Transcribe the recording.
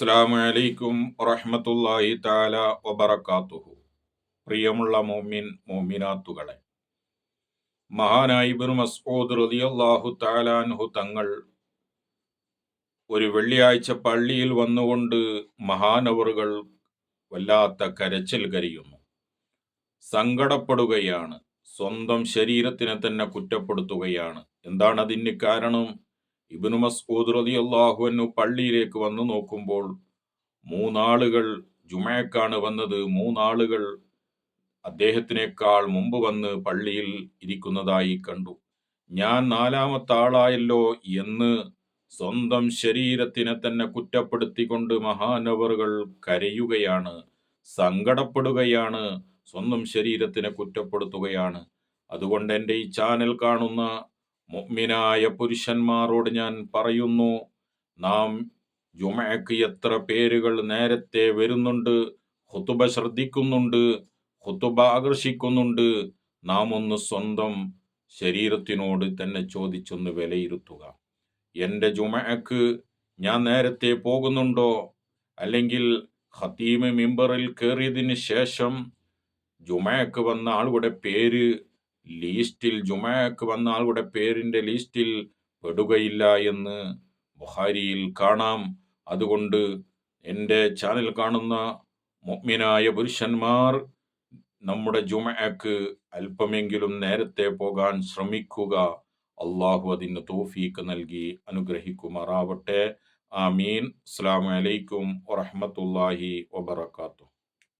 അസ്സാം വലൈക്കും വറഹമത്തല്ലാഹി താല വബറക്കാത്തുഹു പ്രിയമുള്ള മോമിൻ മോമിനാത്തുകളെ ഇബ്നു മസ്ഊദ് റളിയല്ലാഹു താലാൻഹു തങ്ങൾ ഒരു വെള്ളിയാഴ്ച പള്ളിയിൽ വന്നുകൊണ്ട് മഹാനവറുകൾ വല്ലാത്ത കരച്ചിൽ കരിയുന്നു. സങ്കടപ്പെടുകയാണ്. സ്വന്തം ശരീരത്തിനെ തന്നെ കുറ്റപ്പെടുത്തുകയാണ്. എന്താണ് അതിന് കാരണം? ഇബിനു മസ്ഊദ് റതി അള്ളാഹുവിനു പള്ളിയിലേക്ക് വന്നു നോക്കുമ്പോൾ മൂന്നാളുകൾ ജുമയക്കാണ് വന്നത്. മൂന്നാളുകൾ അദ്ദേഹത്തിനേക്കാൾ മുമ്പ് വന്ന് പള്ളിയിൽ ഇരിക്കുന്നതായി കണ്ടു. ഞാൻ നാലാമത്തെ ആളായല്ലോ എന്ന് സ്വന്തം ശരീരത്തിനെ തന്നെ കുറ്റപ്പെടുത്തിക്കൊണ്ട് മഹാനവറുകൾ കരയുകയാണ് സങ്കടപ്പെടുകയാണ് സ്വന്തം ശരീരത്തിനെ കുറ്റപ്പെടുത്തുകയാണ്. അതുകൊണ്ട് എന്റെ ഈ ചാനൽ കാണുന്ന മുഅ്മിനായ പുരുഷന്മാരോട് ഞാൻ പറയുന്നു നാം ജുമയ്ക്ക് എത്ര പേരുകൾ നേരത്തെ വരുന്നുണ്ട് ഹുത്തുബ ശ്രദ്ധിക്കുന്നുണ്ട് ഹുത്തുബ ആകർഷിക്കുന്നുണ്ട് നാം ഒന്ന് സ്വന്തം ശരീരത്തിനോട് തന്നെ ചോദിച്ചൊന്ന് വിലയിരുത്തുക. എന്റെ ജുമയ്ക്ക് ഞാൻ നേരത്തെ പോകുന്നുണ്ടോ? അല്ലെങ്കിൽ ഹത്തീമ് മിമ്പറിൽ കയറിയതിന് ശേഷം ജുമയ്ക്ക് വന്ന ആളുടെ പേര് ലീസ്റ്റിൽ ജുമയ്ക്ക് വന്ന ആളുടെ പേരിന്റെ ലീസ്റ്റിൽ പെടുകയില്ല എന്ന് ബുഹാരിയിൽ കാണാം. അതുകൊണ്ട് എന്റെ ചാനൽ കാണുന്ന മുഗ്മിനായ പുരുഷന്മാർ നമ്മുടെ ജുമയ്ക്ക് അല്പമെങ്കിലും നേരത്തെ പോകാൻ ശ്രമിക്കുക. അള്ളാഹു അതിന് തോഫീക്ക് നൽകി അനുഗ്രഹിക്കുമാറാവട്ടെ. ആമീൻ. അസ്സാം വലൈക്കും വറഹമത്തല്ലാഹി വബർക്കാത്തു